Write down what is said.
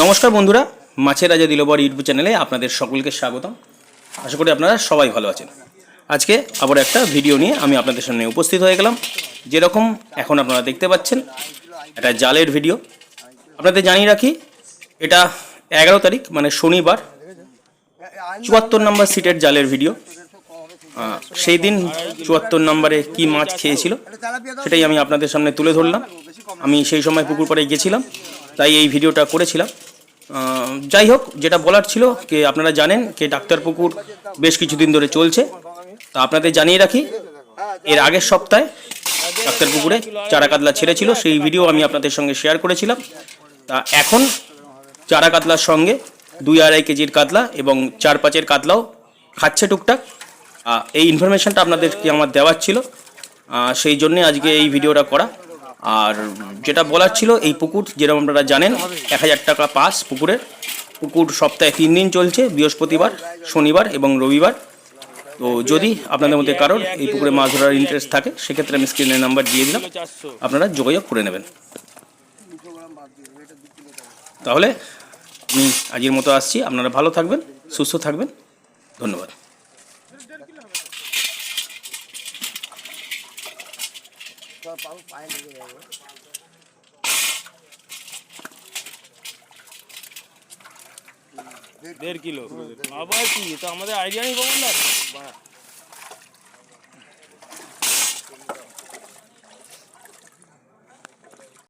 নমস্কার বন্ধুরা, মাছের রাজা দিলবর ইউটিউব চ্যানেলে আপনাদের সকলকে স্বাগতম। আশা করি আপনারা সবাই ভালো আছেন। আজকে আবার একটা ভিডিও নিয়ে আমি আপনাদের সামনে উপস্থিত হয়ে গেলাম। যেরকম এখন আপনারা দেখতে পাচ্ছেন একটা জালের ভিডিও। আপনাদের জানিয়ে রাখি, এটা এগারো তারিখ মানে শনিবার, চুয়াত্তর নম্বর সিটের জালের ভিডিও। সেই দিন চুয়াত্তর নম্বরে কি মাছ খেয়েছিল, সেটাই আমি আপনাদের সামনে তুলে ধরলাম। আমি সেই সময় পুকুর পাড়ে গেছিলাম, তাই এই ভিডিওটা করেছিলাম। যাই হোক, যেটা বলার ছিল, কে আপনারা জানেন কে ডাক্তার পুকুর বেশ কিছুদিন ধরে চলছে, তা আপনাদের জানিয়ে রাখি, এর আগের সপ্তাহে ডাক্তার পুকুরে চারা কাতলা ছেড়েছিল, সেই ভিডিও আমি আপনাদের সঙ্গে শেয়ার করেছিলাম। তা এখন চারা কাতলার সঙ্গে দুই আড়াই কেজির কাতলা এবং চার পাঁচের কাতলাও খাচ্ছে টুকটাক। এই ইনফরমেশনটা আপনাদেরকে আমার দেওয়ার ছিল সেই জন্যে আজকে এই ভিডিওটা করা। আর যেটা বলার ছিল, এই পুকুর, যেরকম আপনারা জানেন, এক হাজার টাকা পাস পুকুরের। পুকুর সপ্তাহে তিন দিন চলছে, বৃহস্পতিবার, শনিবার এবং রবিবার। তো যদি আপনাদের মধ্যে কারোর এই পুকুরে মাছ ধরার ইন্টারেস্ট থাকে, সেক্ষেত্রে আমি স্ক্রিনের নাম্বার দিয়ে দিলাম। আপনারা যোগাযোগ করে নেবেন। তাহলে, আমি আজকের মতো আসছি। আপনারা ভালো থাকবেন, সুস্থ থাকবেন। ধন্যবাদ। দেড় কিলো আবার কি তো আমাদের আইডিয়া নেই বাবুন না